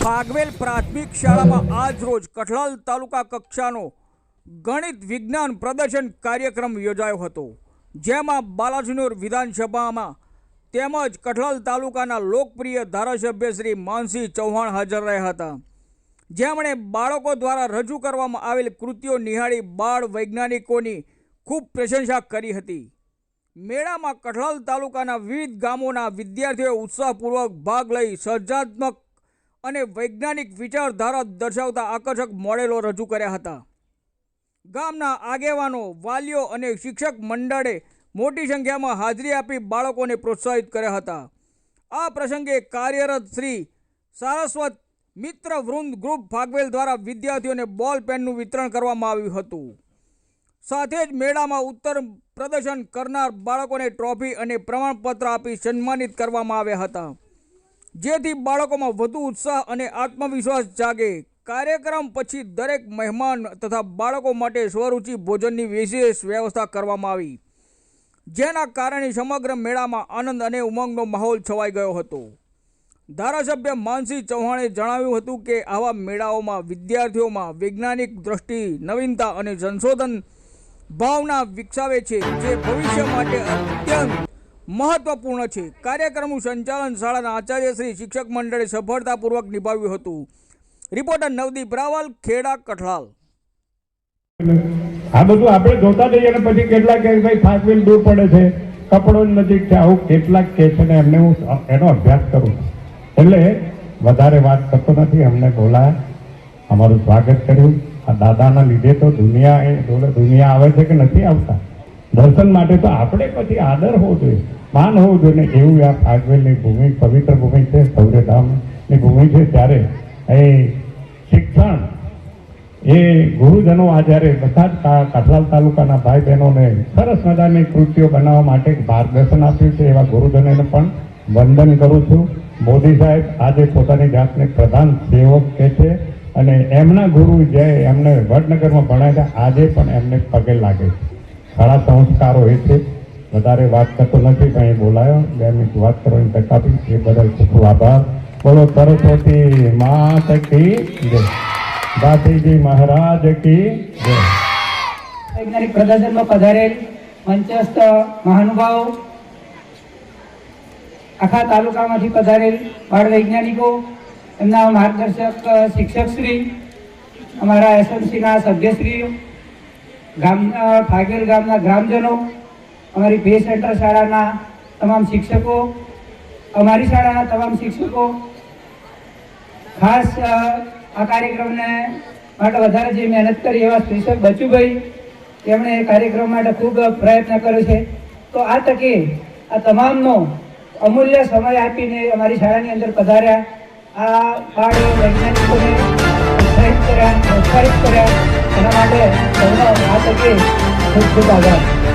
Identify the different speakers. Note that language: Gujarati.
Speaker 1: ફાગવેલ પ્રાથમિક શાળામાં આજ રોજ કઠલાલ તાલુકા કક્ષાનો ગણિત વિજ્ઞાન પ્રદર્શન કાર્યક્રમ યોજાયો હતો, જેમાં બાલાસિનોર વિધાનસભામાં તેમજ કઠલાલ તાલુકાના લોકપ્રિય ધારાસભ્ય શ્રી માનસિંહ ચૌહાણ હાજર રહ્યા હતા. જેમણે બાળકો દ્વારા રજૂ કરવામાં આવેલ કૃતિઓ નિહાળી બાળ વૈજ્ઞાનિકોની ખૂબ પ્રશંસા કરી હતી. મેળામાં કઠલાલ તાલુકાના વિવિધ ગામોના વિદ્યાર્થીઓએ ઉત્સાહપૂર્વક ભાગ લઈ સર્જનાત્મક અને વૈજ્ઞાનિક વિચારધારા દર્શાવતા આકર્ષક મોડેલો રજૂ કર્યા હતા. ગામના આગેવાનો, વાલીઓ અને શિક્ષક મંડળે મોટી સંખ્યામાં હાજરી આપી બાળકોને પ્રોત્સાહિત કર્યા હતા. આ પ્રસંગે કાર્યરત શ્રી સારસ્વત મિત્ર વૃંદ ગ્રુપ ફાગવેલ દ્વારા વિદ્યાર્થીઓને બોલ પેનનું વિતરણ કરવામાં આવ્યું હતું. સાથે જ મેળામાં ઉત્તર પ્રદર્શન કરનાર બાળકોને ટ્રોફી અને પ્રમાણપત્ર આપી સન્માનિત કરવામાં આવ્યા હતા. જેથી બાળકોમાં વધુ ઉત્સાહ અને આત્મવિશ્વાસ જાગે. કાર્યક્રમ પછી દરેક મહેમાન તથા બાળકો માટે સ્વરૂચિ ભોજનની વિશેષ વ્યવસ્થા કરવામાં આવી, જેના કારણે સમગ્ર મેળામાં આનંદ અને ઉમંગનો માહોલ છવાઈ ગયો હતો. ધારાસભ્ય માનસિંહ ચૌહાણે જણાવ્યું હતું કે આવા મેળાઓમાં વિદ્યાર્થીઓમાં વૈજ્ઞાનિક દ્રષ્ટિ, નવીનતા અને સંશોધન ભાવના વિકસાવે છે, જે ભવિષ્ય માટે અત્યંત મહત્વપૂર્ણ છે. કાર્યક્રમનું સંચાલન શાળાના આચાર્ય શ્રી શિક્ષક મંડળે સફળતાપૂર્વક નિભાવ્યું હતું. રિપોર્ટર નવદીપ રાવલ, ખેડા, કઠલાલ.
Speaker 2: આ બધું આપણે જોતા જઈએ અને પછી કેટલાક ભાઈ થાકવીને દૂર પડે છે. કપડો નજીક છે આવું કેટલાક કે છે ને એમને હું એનો અભ્યાસ કરું. એટલે વધારે વાત કરતો નથી. અમને બોલાયા અમારું સ્વાગત કર્યું. આ દાદાના લીધે તો દુનિયા દુનિયા આવે છે કે નથી આવતા? દર્શન માટે તો આપણે પછી આદર હોવો જોઈએ. માન હોવું જોઈએ એવું આ ફાગવેલની ભૂમિ, પવિત્ર ભૂમિ છે સૌર્યધામની ભૂમિ છે ત્યારે એ શિક્ષણ એ ગુરુજનો આ જ્યારે બધા જ કાઠલાલ તાલુકાના ભાઈ બહેનોને સરસ મજાની કૃતિઓ બનાવવા માટે માર્ગદર્શન આપ્યું છે, એવા ગુરુજનોને પણ વંદન કરું છું. મોદી સાહેબ આજે પોતાની જાતને પ્રધાન સેવક કહે છે અને એમના ગુરુ જે એમને વડનગરમાં ભણાવ્યા, આજે પણ એમને પગે લાગે છે. સારા સંસ્કારો એ છે. વધારે વાત કરતો નથી, પણ એ બોલાયો. બે વાત કરવાની તક આપી. એ બદલ ખૂબ ખૂબ આભાર. બોલો સરસ્વતી માત કી? જય. દાસીજી મહારાજ કી? જય.
Speaker 3: વૈજ્ઞાનિક પ્રદર્શનમાં પધારેલ મંચસ્થ મહાનુભાવો, આખા તાલુકામાંથી પધારેલ બાળ વૈજ્ઞાનિકો, એમના માર્ગદર્શક, શિક્ષકશ્રી, અમારા એસએમસીના સભ્યશ્રીઓ, ગામ ફાગેલ ગામના ગ્રામજનો અમારી બે સેન્ટર શાળાના તમામ શિક્ષકો, અમારી શાળાના તમામ શિક્ષકો, ખાસ આ કાર્યક્રમને માટે વધારે જે મહેનત કરી એવા શિક્ષક બચુભાઈ, તેમણે એ કાર્યક્રમ માટે ખૂબ પ્રયત્ન કર્યો છે. તો આ તકે આ તમામનો અમૂલ્ય સમય આપીને અમારી શાળાની અંદર પધાર્યા. આ બાળ, વૈજ્ઞાનિકોને ઉત્સાહિત કર્યા, પ્રોત્સાહિત કર્યા. એના માટે સૌનો આ તકે ખૂબ ખૂબ આભાર.